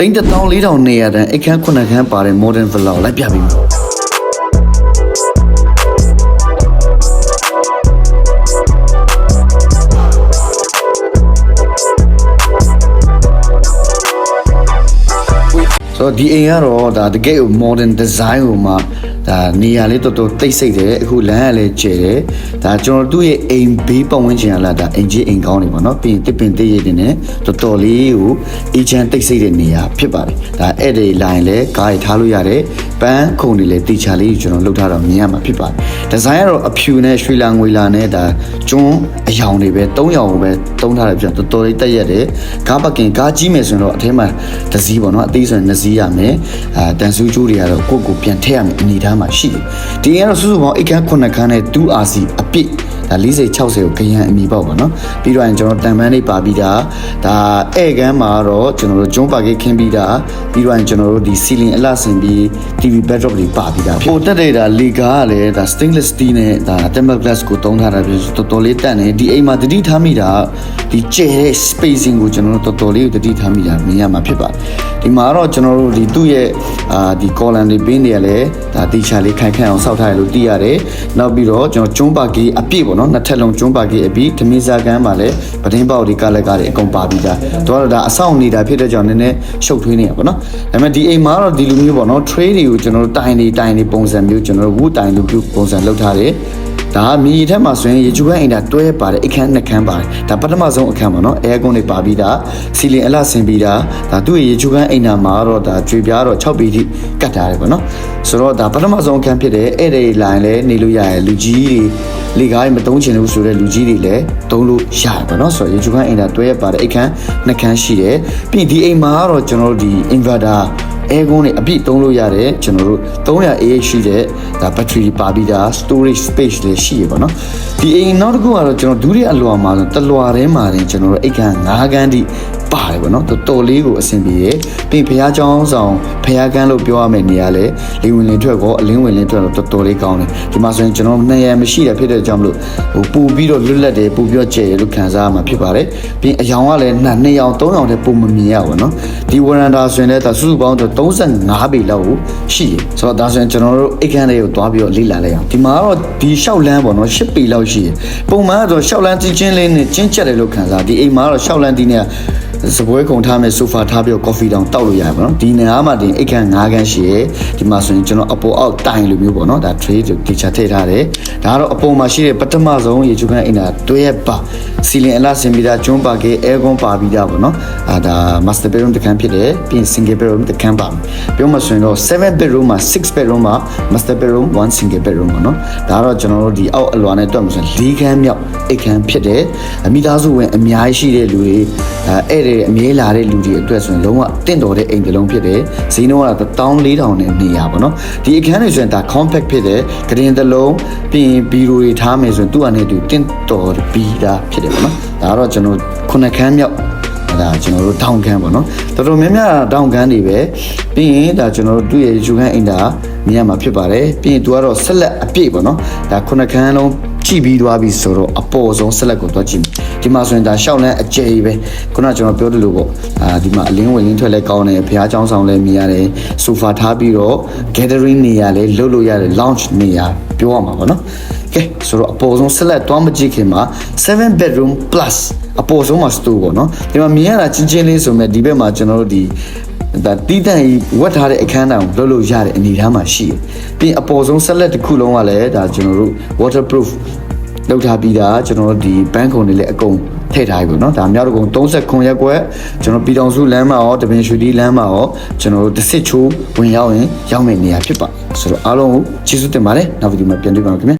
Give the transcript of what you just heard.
တိန်း14000နေရတဲ့အခန်း9ခန်းပါတဲ့ modern villa ကိုလိုက်ပြပေးမယ်ဆိုတော့ဒီအိမ်ကတော့ဒါတကယ်ကို modern design ကိုမှ ဒါနေရာလေးတော်တော်တိတ်ဆိတ်တယ်အခုလမ်းကလည်းကျယ်တယ်ဒါကျွန်တော်တို့ရဲ့အိမ်ဘေးပတ်ဝန်းကျင်ကလာဒါအိမ်ကြီးအိမ်ကောင်းနေပါတော့ပြီးရင်တစ်ပင်တစ်ရည်တင်နဲ့တော်တော်လေးကိုအေးချမ်းတိတ်ဆိတ်တဲ့နေရာဖြစ်ပါတယ်ဒါအဲ့ဒီ line လဲကားရထားလို့ရတယ် ပန်းခုံတွေလည်းတီချာလေးကျွန်တော်လုပ်ထားတော့မြင်ရမှာဖြစ်ပါတယ်ဒီဇိုင်းကတော့အဖြူနဲ့ရွှေလာငွေလာနဲ့ဒါကျွန်းအယောင်တွေပဲ၃ယောင်ပဲတုံးထားတယ်ပြန်တော်တော်လေးတက်ရက်တယ်ကားပကင်ကားကြီးမယ်ဆိုရင်တော့အထဲမှာတစ်စီးပေါ့နော်အသေးဆိုရင်နှစ်စီးရမယ်အာတန်ဆူးကျိုးတွေကတော့ကိုယ့်ကိုယ်ပြန်ထည့်ရမယ်အနေထားမှာရှိတယ်ဒီရင်ကတော့စုစုပေါင်းအိတ်ခန်း9ခန်းနဲ့ 2RC အပြည့် ဒါ40 60ကိုခရမ်းအမိပေါက်ပါနော်ပြီးတော့ရင်ကျွန်တော်တန်ပန်းလေးပါပြီးတာဒါဧကန်းမှာတော့ကျွန်တော်တို့ဂျွန်းပါကေခင်းပြီးတာပြီးတော့ရင်ကျွန်တော်တို့ဒီ ceiling အလှဆင်ပြီး TV backdrop တွေပါပြီးတာဟိုတက်တဲ့ဒါလေကားကလည်းဒါ stainless steel နဲ့ဒါ tempered glass ကိုတုံးထားတာပြီးတော်တော်လေးတက်နေဒီအိမ်မှာတတိထားမိတာဒီကျဲတဲ့ spacing ကိုကျွန်တော်တို့တော်တော်လေးကိုတတိထားမိတာမြင်ရမှာဖြစ်ပါတယ် ဒီမှာတော့ကျွန်တော်တို့ဒီသူ့ရဲ့အာဒီ column တွေပင်းတွေကလည်းဒါတီချာလေးခိုင်ခိုင်အောင်စောက်ထားရလို့သိရတယ်နောက်ပြီးတော့ကျွန်တော်ကျွန်းပါကေအပြည့်ပေါ့နော်နှစ်ထပ်လုံးကျွန်းပါကေအပြည့်ဓမင်းစားကန်းမှာလည်းပဒင်းပေါက်တွေကလက်ကတွေအကုန်ပါပြီးသားတို့ကတော့ဒါအဆောင်နေတာဖြစ်တဲ့ကြောင့်နည်းနည်းရှုပ်ထွေးနေတာပေါ့နော်ဒါပေမဲ့ဒီအိမ်မှာတော့ဒီလိုမျိုးပေါ့နော် tray တွေကိုကျွန်တော်တို့တိုင်တွေတိုင်တွေပုံစံမျိုးကျွန်တော်တို့ဝူတိုင်လိုမျိုးပုံစံလုပ်ထားတယ် ဒါကမြေထက်မှာဆိုရင်ရေချိုးခန်းအိမ်တာတွဲပါတယ်အခန်းနှစ်ခန်းပါတယ်ဒါပထမဆုံးအခန်းပါနော်အဲကွန်းတွေပါပြီးတာစီလင်အလှဆင်ပြီးတာဒါသူ့ရဲ့ရေချိုးခန်းအိမ်တာမှာတော့ဒါကြွေပြားတော့6ပေထိကတ်ထားတယ်ပေါ့နော်ဆိုတော့ဒါပထမဆုံးအခန်းဖြစ်တယ်အဲ့ဒီ line လဲနေလို့ရတယ်လူကြီးတွေလေကားတွေမတုံးချင်လို့ဆိုတဲ့လူကြီးတွေလည်းတုံးလို့ရတယ်ပေါ့နော်ဆိုတော့ရေချိုးခန်းအိမ်တာတွဲရပါတယ်အခန်းနှစ်ခန်းရှိတယ်ပြီးဒီအိမ်မှာကတော့ကျွန်တော်တို့ဒီ inverter အဲကွန်းတွေအပြည့်သုံးလို့ရတယ်ကျွန်တော်တို့ 300 AH ရှိတဲ့ဒါ battery ပါပြီးသား storage space လည်းရှိရပါတော့ဒီအိမ်နောက်တစ်ခုကတော့ကျွန်တော်ဒုတိယအလွာမှာဆိုတလွာထဲမှာတင်ကျွန်တော်တို့အိတ်ခန်း9ခန်းတိ ပါတယ်ဗောနော်တော်တော်လေးကိုအဆင်ပြေရပြီးဘုရားကျောင်းဆောင်ဘုရားကန်းလို့ပြောရမယ့်နေရာလဲလေဝင်လင်းထွက်ကောအလင်းဝင်လင်းထွက်တော့တော်တော်လေးကောင်းတယ်ဒီမှာဆိုရင်ကျွန်တော်နှစ်ရံမရှိတာဖြစ်တဲ့ကြောင့်မလို့ဟိုပူပြီးတော့လွတ်လပ်တယ်ပူပြီးတော့ကျဲရလို့ခံစားရမှာဖြစ်ပါတယ်ပြီးအယောင်ကလည်းနှစ်နှစ်ယောင်သုံးယောင်တည်းပုံမမြင်ရပါတော့ဒီဝရန်ဒါဆိုရင်လည်းဒါစုစုပေါင်းတော့35ပေလောက်ကိုရှိရဆိုတော့ဒါဆိုရင်ကျွန်တော်တို့အိတ်ခမ်းလေးကိုတွားပြီးတော့လေ့လာလိုက်အောင်ဒီမှာကတော့ဒီလျှောက်လန်းပေါ့နော်10ပေလောက်ရှိရပုံမှန်ကတော့လျှောက်လန်းချင်းချင်းလေးနဲ့ချင်းချက်တယ်လို့ခံစားဒီအိမ်မှာကတော့လျှောက်လန်းဒီနဲ့စပွဲကုံထားမဲ့ဆိုဖာထားပြီးတော့ကော်ဖီတောင်တောက်လို့ရတယ်ပေါ့နော်ဒီနေရာမှာတင်အိတ်ခမ်း9ခန်းရှိရဒီမှာဆိုရင်ကျွန်တော်အပေါ်အောက်တိုင်လိုမျိုးပေါ့နော်ဒါ tray တီချာထည့်ထားတယ်ဒါကတော့အပေါ်မှာရှိတဲ့ပထမဆုံးရေချိုးခန်းအိမ်သာတွဲရပါစီလင်အလားစင်ပြီးသားကျွန်းပါကေအဲကွန်ပါပြီးသားပေါ့နော်အာဒါ master bedroom တစ်ခန်းဖြစ်တယ်ပြီးရင် single bedroom တစ်ခန်းပါပြောမှဆိုရင်တော့7 bedroom မှာ6 bedroom မှာ master bedroom 1 single bedroom ပေါ့နော်ဒါကတော့ကျွန်တော်တို့ဒီအောက်အလွာနဲ့တွက်မှဆိုရင်၄ခန်းမြောက်အိတ်ခန်းဖြစ်တယ်အမိသားစုဝင်အများကြီးရှိတဲ့လူတွေအဲအဲ့ဒီအမြဲလာတဲ့လူတွေအတွက်ဆိုရင်လုံးဝတင့်တော်တဲ့အိမ်တစ်လုံးဖြစ်တယ်ဈေးနှုန်းကတော့14000နဲ့နေရပါတော့ဒီအခန်းတွေဆိုရင်ဒါ compact ဖြစ်တယ်ဂရင်တစ်လုံးပြီးရင်ဘီရိုတွေထားမယ်ဆိုရင်သူ့အနေနဲ့သူတင့်တော်ပြီးသားဖြစ်တယ်ပေါ့နော်ဒါကတော့ကျွန်တော်ခုနှစ်ခန်းမြောက်ဒါကျွန်တော်တို့တောင်ခန်းပေါ့နော်တော်တော်များများတောင်ခန်းတွေပဲပြီးရင်ဒါကျွန်တော်တို့သူ့ရဲ့ယူခန်းအိမ်တာမြင်ရမှာဖြစ်ပါတယ်ပြီးရင်သူကတော့ဆက်လက်အပြည့်ပေါ့နော်ဒါခုနှစ်ခန်းလုံး ကြည့်ပြီးသွားပြီဆိုတော့အပေါ်ဆုံးဆက်လက်ကိုသွားကြည့်ဒီမှာဆိုရင်ဒါရှောက်လန်းအကျယ်ကြီးပဲခုနကကျွန်တော်ပြောသလိုပေါ့အာဒီမှာအလင်းဝင်လင်းထွက်လဲကောင်းတယ်ဘုရားကျောင်းဆောင်လဲမြင်ရတယ်ဆိုဖာထားပြီးတော့ gathering နေရာလဲလှုပ်လို့ရတယ် lounge နေရာပြောရမှာပေါ့နော်ကဲဆိုတော့အပေါ်ဆုံးဆက်လက်သွားမကြည့်ခင်မှာ7 bedroom plus အပေါ်ဆုံးမှာ store ပေါ့နော်ဒီမှာမြင်ရတာချင်းချင်းလေးဆိုမဲ့ဒီဘက်မှာကျွန်တော်တို့ဒီ ဒါတီးတန့်ကြီးဝတ်ထားတဲ့အခန်းတောင်လှုပ်လို့ရတဲ့အနေအထားမှာရှိတယ်။ပြီးရင်အပေါ်ဆုံးဆက်လက်တစ်ခုလုံးကလည်းဒါကျွန်တော်တို့ waterproof လောက်ထားပြီးသားကျွန်တော်တို့ဒီဘန်းကုံတွေလည်းအကုန်ထည့်ထားပြီပေါ့နော်ဒါမြောက်တကုံ39ရက်ကွက်ကျွန်တော်ပြည်တော်စုလမ်းမှာရောတပင်ရွှေဒီလမ်းမှာရောကျွန်တော်တို့တစ်စစ်ချိုးဝင်ရောက်ရင်ရောက်မယ့်နေရာဖြစ်ပါဆိုတော့အားလုံးကိုကျေးဇူးတင်ပါတယ်နောက်ဗီဒီယိုမှာပြန်တွေ့ပါမယ်ခင်ဗျာ